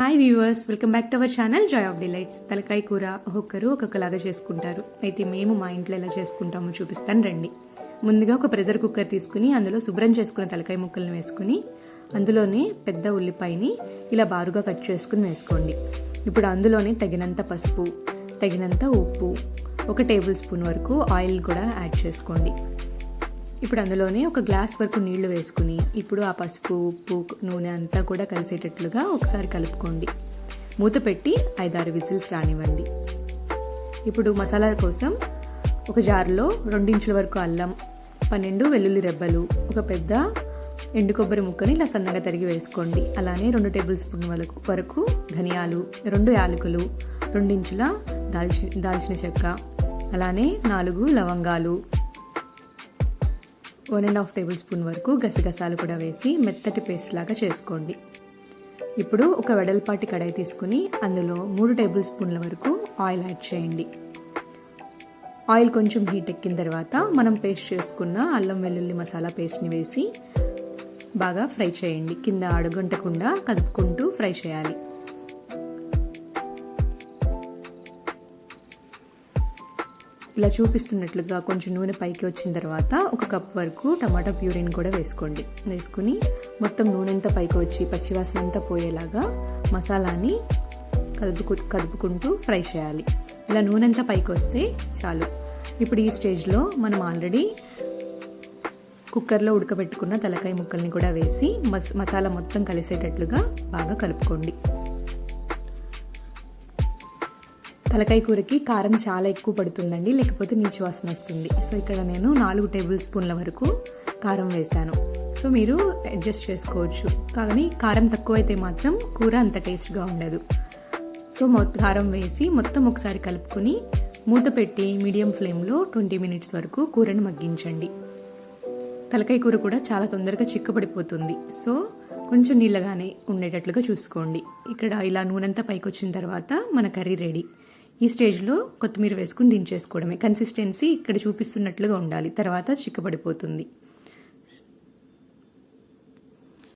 Hi viewers welcome back to our channel joy of delights తలకాయ కూర ఒక్కొక్కరు ఒక్కొక్కలాగా చేసుకుంటారు. అయితే మేము మా ఇంట్లో ఎలా చేసుకుంటామో చూపిస్తాను రండి. ముందుగా ఒక ప్రెషర్ కుక్కర్ తీసుకుని అందులో శుభ్రం చేసుకున్న తలకాయ ముక్కలను వేసుకుని అందులోనే పెద్ద ఉల్లిపాయని ఇలా బారుగా కట్ చేసుకుని వేసుకోండి. ఇప్పుడు అందులోనే తగినంత పసుపు తగినంత ఉప్పు ఒక టేబుల్ స్పూన్ వరకు ఆయిల్ కూడా యాడ్ చేసుకోండి. ఇప్పుడు అందులోనే ఒక గ్లాస్ వరకు నీళ్ళు వేసుకుని ఇప్పుడు ఆ పసుపు ఉప్పు నూనె అంతా కూడా కలిసేటట్లుగా ఒకసారి కలుపుకోండి. మూత పెట్టి ఐదారు విజిల్స్ రానివ్వండి. ఇప్పుడు మసాలా కోసం ఒక జార్లో రెండించుల వరకు అల్లం పన్నెండు వెల్లుల్లి రెబ్బలు ఒక పెద్ద ఎండు కొబ్బరి ముక్కని ఇలా సన్నగా తరిగి వేసుకోండి. అలానే రెండు టేబుల్ స్పూన్ వరకు వరకు ధనియాలు రెండు యాలకులు రెండించుల దాల్చి దాల్చిన చెక్క అలానే నాలుగు లవంగాలు one and half tablespoon వరకు గసగసాలు కూడా వేసి మెత్తటి పేస్ట్ లాగా చేసుకోండి. ఇప్పుడు ఒక వెడల్పాటి కడాయి తీసుకుని అందులో మూడు టేబుల్ స్పూన్ల వరకు ఆయిల్ యాడ్ చేయండి. ఆయిల్ కొంచెం హీట్ ఎక్కిన తర్వాత మనం పేస్ట్ చేసుకున్న అల్లం వెల్లుల్లి మసాలా పేస్ట్ని వేసి బాగా ఫ్రై చేయండి. కింద అడుగంటకుండా కదుపుకుంటూ ఫ్రై చేయాలి. ఇలా చూపిస్తున్నట్లుగా కొంచెం నూనె పైకి వచ్చిన తర్వాత ఒక కప్ వరకు టమాటా ప్యూరీని కూడా వేసుకోండి. వేసుకుని మొత్తం నూనె అంతా పైకి వచ్చి పచ్చివాసన అంతా పోయేలాగా మసాలాని కదుపుకు కదుపుకుంటూ ఫ్రై చేయాలి. ఇలా నూనె అంతా పైకి వస్తే చాలు. ఇప్పుడు ఈ స్టేజ్లో మనం ఆల్రెడీ కుక్కర్లో ఉడకబెట్టుకున్న తలకాయ ముక్కల్ని కూడా వేసి మసాలా మొత్తం కలిసేటట్లుగా బాగా కలుపుకోండి. తలకాయ కూరకి కారం చాలా ఎక్కువ పడుతుందండి లేకపోతే నీచు వాసన వస్తుంది. సో ఇక్కడ నేను నాలుగు టేబుల్ స్పూన్ల వరకు కారం వేశాను. సో మీరు అడ్జస్ట్ చేసుకోవచ్చు. కానీ కారం తక్కువైతే మాత్రం కూర అంత టేస్ట్గా ఉండదు. సో మొత్తం కారం వేసి మొత్తం ఒకసారి కలుపుకొని మూత పెట్టి మీడియం ఫ్లేమ్లో ట్వంటీ మినిట్స్ వరకు కూరను మగ్గించండి. తలకాయ కూర కూడా చాలా తొందరగా చిక్కబడిపోతుంది. సో కొంచెం నీళ్ళగానే ఉండేటట్లుగా చూసుకోండి. ఇక్కడ ఇలా నూనెంతా పైకి వచ్చిన తర్వాత మన కర్రీ రెడీ. ఈ స్టేజ్లో కొత్తిమీర వేసుకుని దించేసుకోవడమే. కన్సిస్టెన్సీ ఇక్కడ చూపిస్తున్నట్లుగా ఉండాలి. తర్వాత చిక్కబడిపోతుంది.